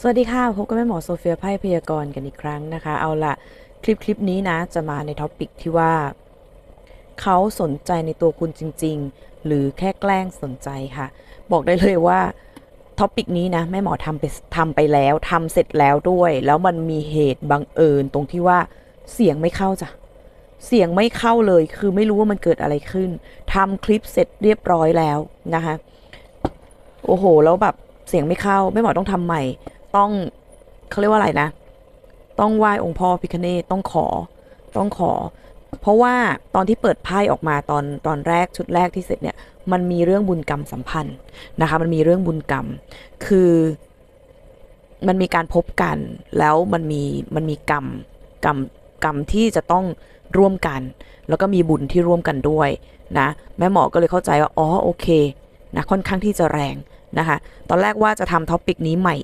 สวัสดีค่ะ พบกับแม่หมอโซเฟียไพ่พยากรณ์กันอีกครั้งนะคะ เอาละคลิปคลิปนี้นะ จะมาในท็อปิกที่ว่า เขาสนใจในตัวคุณจริง ๆ หรือแค่แกล้งสนใจค่ะ บอกได้เลยว่าท็อปิกนี้นะแม่หมอทำไปทำไปแล้วทำเสร็จแล้วด้วย แล้วมันมีเหตุบังเอิญตรงที่ว่าเสียงไม่เข้าจ้ะเสียงไม่เข้าเลย คือไม่รู้ว่ามันเกิดอะไรขึ้นทำคลิปเสร็จเรียบร้อยแล้วนะคะ โอ้โห แล้วแบบเสียงไม่เข้าแม่หมอต้องทำใหม่ ต้องเขาเรียกว่าอะไรนะ ต้องไหว้องค์พ่อพิคเนตต้องขอต้องขอ เพราะว่าตอนที่เปิดไพ่ออกมาตอนตอนแรกชุดแรกที่เสร็จเนี่ยมันมีเรื่องบุญกรรมสัมพันธ์นะคะ มันมีเรื่องบุญกรรม คือมันมีการพบกันแล้วมันมีมันมีกรรมกรรมกรรมที่จะต้องร่วมกัน แล้วก็มีบุญที่ร่วมกันด้วยนะแม่หมอก็เลยเข้าใจว่าอ๋อโอเคนะค่อนข้างที่จะแรงนะคะ ตอนแรกว่าจะทำท็อปิกนี้ใหม่